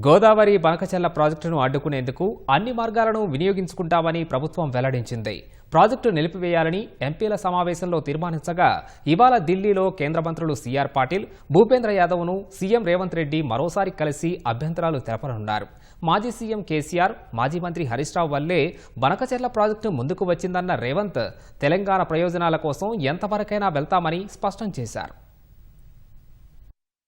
గోదావరి బనకచెల్ల ప్రాజెక్టును అడ్డుకునేందుకు అన్ని మార్గాలను వినియోగించుకుంటామని ప్రభుత్వం వెల్లడించింది. ప్రాజెక్టు నిలిపివేయాలని ఎంపీల సమావేశంలో తీర్మానించగా ఇవాళ ఢిల్లీలో కేంద్ర మంత్రులు సీఆర్ పాటిల్ భూపేంద్ర యాదవ్ను సీఎం రేవంత్ రెడ్డి మరోసారి కలిసి అభ్యంతరాలు తెలపనున్నారు. మాజీ సీఎం కేసీఆర్ మాజీ మంత్రి హరీష్ రావు వల్లే బనకచెర్ల ప్రాజెక్టు ముందుకు వచ్చిందన్న రేవంత్ తెలంగాణ ప్రయోజనాల కోసం ఎంతవరకైనా వెళ్తామని స్పష్టం చేశారు.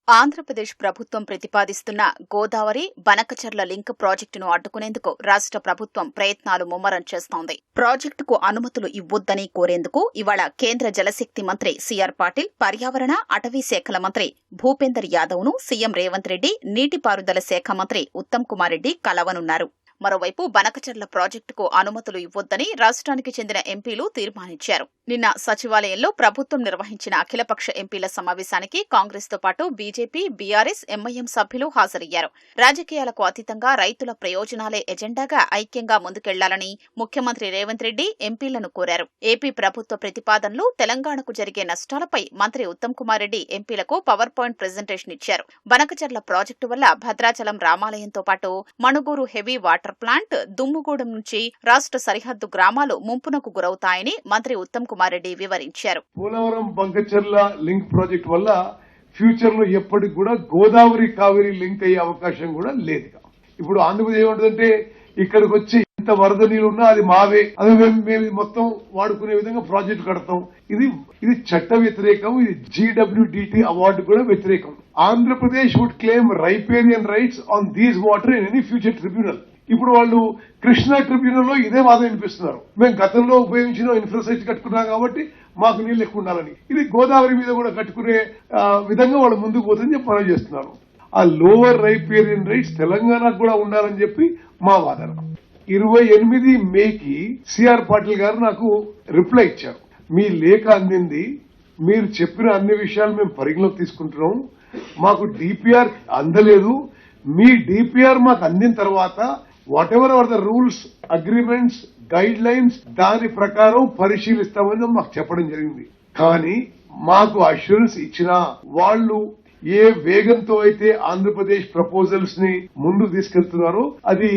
ఆంధ్రప్రదేశ్ ప్రభుత్వం ప్రతిపాదిస్తున్న గోదావరి బనకచర్ల లింక్ ప్రాజెక్టును అడ్డుకునేందుకు రాష్ట్ర ప్రభుత్వం ప్రయత్నాలు ముమ్మరం చేస్తోంది. ప్రాజెక్టుకు అనుమతులు ఇవ్వొద్దని కోరేందుకు ఇవాళ కేంద్ర జలశక్తి మంత్రి సిఆర్ పాటిల్ పర్యావరణ అటవీ శాఖల మంత్రి భూపేందర్ యాదవ్ను సీఎం రేవంత్ రెడ్డి నీటిపారుదల శాఖ మంత్రి ఉత్తమ్ కుమార్ రెడ్డి కలవనున్నారు. మరోవైపు బనకచర్ల ప్రాజెక్టుకు అనుమతులు ఇవ్వొద్దని రాష్ట్రానికి చెందిన ఎంపీలు తీర్మానించారు. నిన్న సచివాలయంలో ప్రభుత్వం నిర్వహించిన అఖిలపక్ష ఎంపీల సమావేశానికి కాంగ్రెస్తో పాటు బీజేపీ బీఆర్ఎస్ ఎంఐఎం సభ్యులు హాజరయ్యారు. రాజకీయాలకు అతీతంగా రైతుల ప్రయోజనాలే ఎజెండాగా ఐక్యంగా ముందుకెళ్ళాలని ముఖ్యమంత్రి రేవంత్ రెడ్డి ఎంపీలను కోరారు. ఏపీ ప్రభుత్వ ప్రతిపాదనలు తెలంగాణకు జరిగే నష్టాలపై మంత్రి ఉత్తమ్ కుమార్ రెడ్డి ఎంపీలకు పవర్ పాయింట్ ప్రెజెంటేషన్ ఇచ్చారు. బనకచర్ల ప్రాజెక్టు వల్ల భద్రాచలం రామాలయంతో పాటు Manuguru heavy water plant Dummugudem నుంచి రాష్ట్ర సరిహద్దు గ్రామాలు ముంపునకు గురవుతాయని మంత్రి ఉత్తమ్ కుమార్ రెడ్డి వివరించారు. పోలవరం బంకచర్ల లింక్ ప్రాజెక్ట్ వల్ల ఫ్యూచర్లో ఎప్పటికి కూడా గోదావరి కావేరి లింక్ అయ్యే అవకాశం కూడా లేదు ఇప్పుడు ఆంధ్రప్రదేశ్ ఏమంటుందంటే ఇక్కడికి వచ్చి ఎంత వరద నీళ్ళు ఉన్నా అది మావే. అది మేము మొత్తం వాడుకునే విధంగా ప్రాజెక్ట్ కడతాం. ఇది ఇది చట్ట వ్యతిరేకం ఇది జీడబ్ల్యూడిటి అవార్డు కూడా వ్యతిరేకం. Andhra Pradesh would claim riparian rights on these water in any future tribunal ఇప్పుడు వాళ్ళు కృష్ణా ట్రిబ్యునల్లో ఇదే వాదన వినిపిస్తున్నారు. మేము గతంలో ఉపయోగించిన ఇన్ఫ్రాస్ట్రక్చర్ కట్టుకున్నాం కాబట్టి మాకు నీళ్ళు ఎక్కువ ఉండాలని. ఇది గోదావరి మీద కూడా కట్టుకునే విధంగా వాళ్ళు ముందుకు పోతుందని చెప్పి మనం చేస్తున్నారు ఆ లోవర్ రైపేరియన్ రైట్స్ తెలంగాణకు కూడా ఉండాలని చెప్పి మా వాదన. ఇరవై ఎనిమిది మేకి సిఆర్ పాటిల్ గారు నాకు రిప్లై ఇచ్చారు. మీ లేఖ అందింది. మీరు చెప్పిన అన్ని విషయాలు మేము పరిగణలోకి తీసుకుంటున్నాం. మాకు డిపిఆర్ అందలేదు. మీ డిపిఆర్ మాకు అందిన తర్వాత whatever are the rules agreements guidelines దాని ప్రకారం పరిశీలిస్తామని మాకు చెప్పడం జరిగింది. కానీ మాకు అష్యూరెన్స్ ఇచ్చిన వాళ్ళు ఏ వేగంతో అయితే ఆంధ్రప్రదేశ్ ప్రపోజల్స్ని ముందు తీసుకెళ్తున్నారో అది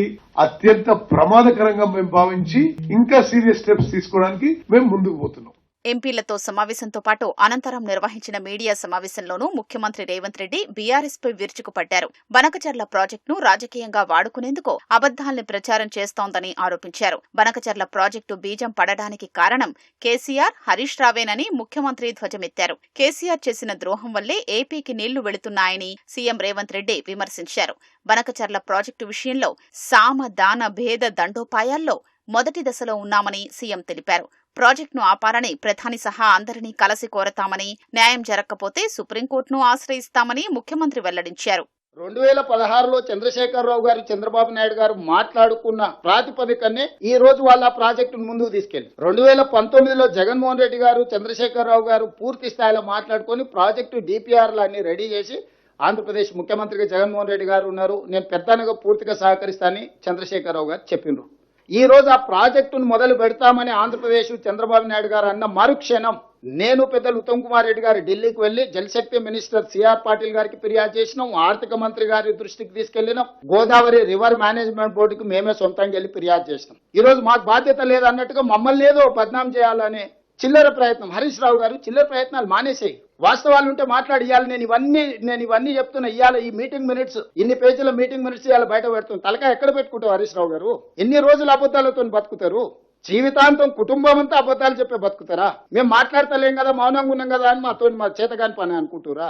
అత్యంత ప్రమాదకరంగా మేము భావించి ఇంకా సీరియస్ స్టెప్స్ తీసుకోవడానికి మేము ముందుకు పోతున్నాం. ఎంపీలతో సమావేశంతో పాటు అనంతరం నిర్వహించిన మీడియా సమావేశంలోనూ ముఖ్యమంత్రి రేవంత్ రెడ్డి బీఆర్ఎస్పై విరుచుకుపడ్డారు. బనకచర్ల ప్రాజెక్టును రాజకీయంగా వాడుకునేందుకు అబద్దాల్ని ప్రచారం చేస్తోందని ఆరోపించారు. బనకచర్ల ప్రాజెక్టు బీజం పడడానికి కారణం కేసీఆర్ హరీష్ రావేనని ముఖ్యమంత్రి ధ్వజమెత్తారు. కేసీఆర్ చేసిన ద్రోహం వల్లే ఏపీకి నీళ్ళు వెళుతున్నాయని సీఎం రేవంత్ రెడ్డి విమర్శించారు. బనకచర్ల ప్రాజెక్టు విషయంలో సామ దాన భేద దండోపాయాల్లో మొదటి దశలో ఉన్నామని సీఎం తెలిపారు. ప్రాజెక్టును ఆపాలని ప్రధాని సహా అందరినీ కలసి కోరతామని న్యాయం జరగకపోతే సుప్రీంకోర్టును ఆశ్రయిస్తామని ముఖ్యమంత్రి వెల్లడించారు. రెండు వేల పదహారులో చంద్రశేఖరరావు గారు చంద్రబాబు నాయుడు గారు మాట్లాడుకున్న ప్రాతిపదికనే ఈ రోజు వాళ్ళ ప్రాజెక్టును ముందుకు తీసుకెళ్ళి రెండు వేల పంతొమ్మిదిలో జగన్మోహన్ రెడ్డి గారు చంద్రశేఖరరావు గారు పూర్తి స్థాయిలో మాట్లాడుకొని ప్రాజెక్టు డిపిఆర్లు అన్ని రెడీ చేసి ఆంధ్రప్రదేశ్ ముఖ్యమంత్రిగా జగన్మోహన్ రెడ్డి గారు ఉన్నారు. నేను పెద్దనగా పూర్తిగా సహకరిస్తానని చంద్రశేఖరరావు గారు చెప్పిండ్రు ఈ రోజు ఆ ప్రాజెక్టును మొదలు పెడతామని ఆంధ్రప్రదేశ్ చంద్రబాబు నాయుడు గారు అన్న మరుక్షణం నేను పెద్దలు ఉత్తమ్ కుమార్ రెడ్డి గారు ఢిల్లీకి వెళ్ళి జలశక్తి మినిస్టర్ సిఆర్ పాటిల్ గారికి ఫిర్యాదు చేసినాం. ఆర్థిక మంత్రి గారి దృష్టికి తీసుకెళ్ళినాం గోదావరి రివర్ మేనేజ్మెంట్ బోర్డుకి మేమే సొంతంగా వెళ్ళి ఫిర్యాదు చేసినాం. ఈ రోజు మాకు బాధ్యత లేదన్నట్టుగా మమ్మల్ని ఏదో బద్నాం చేయాలని చిల్లర ప్రయత్నం. హరీష్ రావు గారు చిల్లర ప్రయత్నాలు మానేసేయి. వాస్తవాలు ఉంటే మాట్లాడి ఇవ్వాలి నేను ఇవన్నీ నేను ఇవన్నీ చెప్తున్నా ఇవాళ ఈ మీటింగ్ మినిట్స్ ఇన్ని పేజీల మీటింగ్ మినిట్స్ ఇవాళ బయట పెడుతుంది తలకాయ ఎక్కడ పెట్టుకుంటావు హరీష్ రావు గారు? ఎన్ని రోజులు అబద్ధాలతో బతుకుతారు? జీవితాంతం కుటుంబం అంతా అబద్ధాలు చెప్పే బతుకుతారా? మేము మాట్లాడతలేం కదా మౌనంగా ఉన్నాం కదా అని మాతో మా చేతగాని పని అనుకుంటురా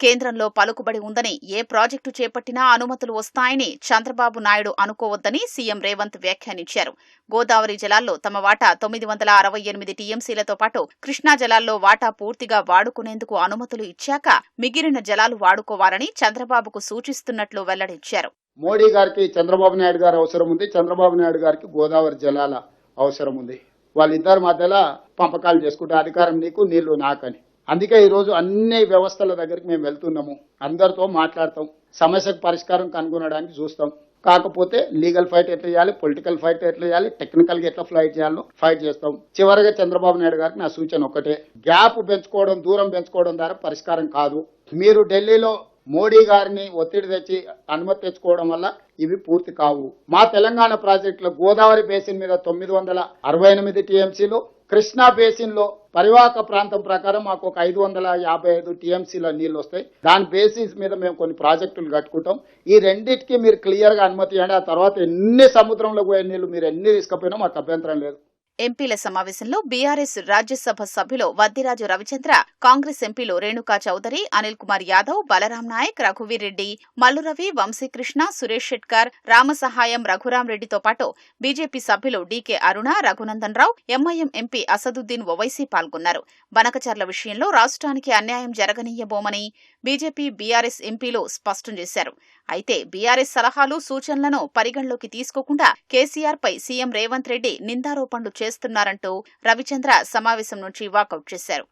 కేంద్రంలో పలుకుబడి ఉందని ఏ ప్రాజెక్టు చేపట్టినా అనుమతులు వస్తాయని చంద్రబాబు నాయుడు అనుకోవద్దని సీఎం రేవంత్ వ్యాఖ్యానించారు. గోదావరి జలాల్లో తమ వాటా తొమ్మిది వందల అరవై ఎనిమిది టీఎంసీలతో పాటు కృష్ణా జలాల్లో వాటా పూర్తిగా వాడుకునేందుకు అనుమతులు ఇచ్చాక మిగిలిన జలాలు వాడుకోవాలని చంద్రబాబుకు సూచిస్తున్నట్లు వెల్లడించారు. మోడీ గారికి చంద్రబాబు నాయుడు గారు అవసరం ఉంది. చంద్రబాబు నాయుడు గారికి గోదావరి జలాల అవసరం ఉంది. వాళ్ళిద్దరి మధ్యలో పంపకాలు చేసుకుంటే అధికారం నీకు నీళ్ళు నాకని. అందుకే ఈరోజు అన్ని వ్యవస్థల దగ్గరికి మేము వెళ్తున్నాము. అందరితో మాట్లాడతాం. సమస్యకు పరిష్కారం కనుగొనడానికి చూస్తాం. కాకపోతే లీగల్ ఫైట్ ఎట్లా చేయాలి పొలిటికల్ ఫైట్ ఎట్లా చేయాలి టెక్నికల్గా ఎట్లా ఫైట్ చేయాలో ఫైట్ చేస్తాం. చివరిగా చంద్రబాబు నాయుడు గారికి నా సూచన ఒకటే. గ్యాప్ పెంచుకోవడం దూరం పెంచుకోవడం ద్వారా పరిష్కారం కాదు. మీరు ఢిల్లీలో మోడీ గారిని ఒత్తిడి తెచ్చి అనుమతి తెచ్చుకోవడం వల్ల ఇవి పూర్తి కావు. మా తెలంగాణ ప్రాజెక్టులో గోదావరి బేసిన్ మీద తొమ్మిది వందల అరవై ఎనిమిది టీఎంసీలు కృష్ణా బేసిన్లో పరివాహక ప్రాంతం ప్రకారం మాకు ఒక ఐదు వందల యాభై ఐదు టీఎంసీల నీళ్ళు వస్తాయి. దాని బేసిస్ మీద మేము కొన్ని ప్రాజెక్టులు కట్టుకుంటాం. ఈ రెండింటికి మీరు క్లియర్గా అనుమతి ఇవ్వండి. ఆ తర్వాత ఎన్ని సముద్రంలో పోయే నీళ్ళు మీరు ఎన్ని తీసుకపోయినా మాకు అభ్యంతరం లేదు. ఎంపీల సమావేశంలో బీఆర్ఎస్ రాజ్యసభ సభ్యులు వద్దిరాజు రవిచంద్ర కాంగ్రెస్ ఎంపీలు రేణుకా చౌదరి అనిల్ కుమార్ యాదవ్ బలరాం నాయక్ రఘువీర్ రెడ్డి మల్లురవి వంశీకృష్ణ సురేష్ షెట్కర్ రామసహాయం రఘురాం రెడ్డితో పాటు బీజేపీ సభ్యులు DK Aruna Raghunandan Rao MIM MP Asaduddin Owaisi పాల్గొన్నారు. బనకచర్ల విషయంలో రాష్ట్రానికి అన్యాయం జరగనీయబోమని బీజేపీ బీఆర్ఎస్ ఎంపీలు స్పష్టం చేశారు. అయితే బీఆర్ఎస్ సలహాలు సూచనలను పరిగణలోకి తీసుకోకుండా కేసీఆర్ పై సీఎం రేవంత్ రెడ్డి నిందారోపణలు చేస్తున్నారంటూ రవిచంద్ర సమావేశం నుంచి వాకౌట్ చేశారు.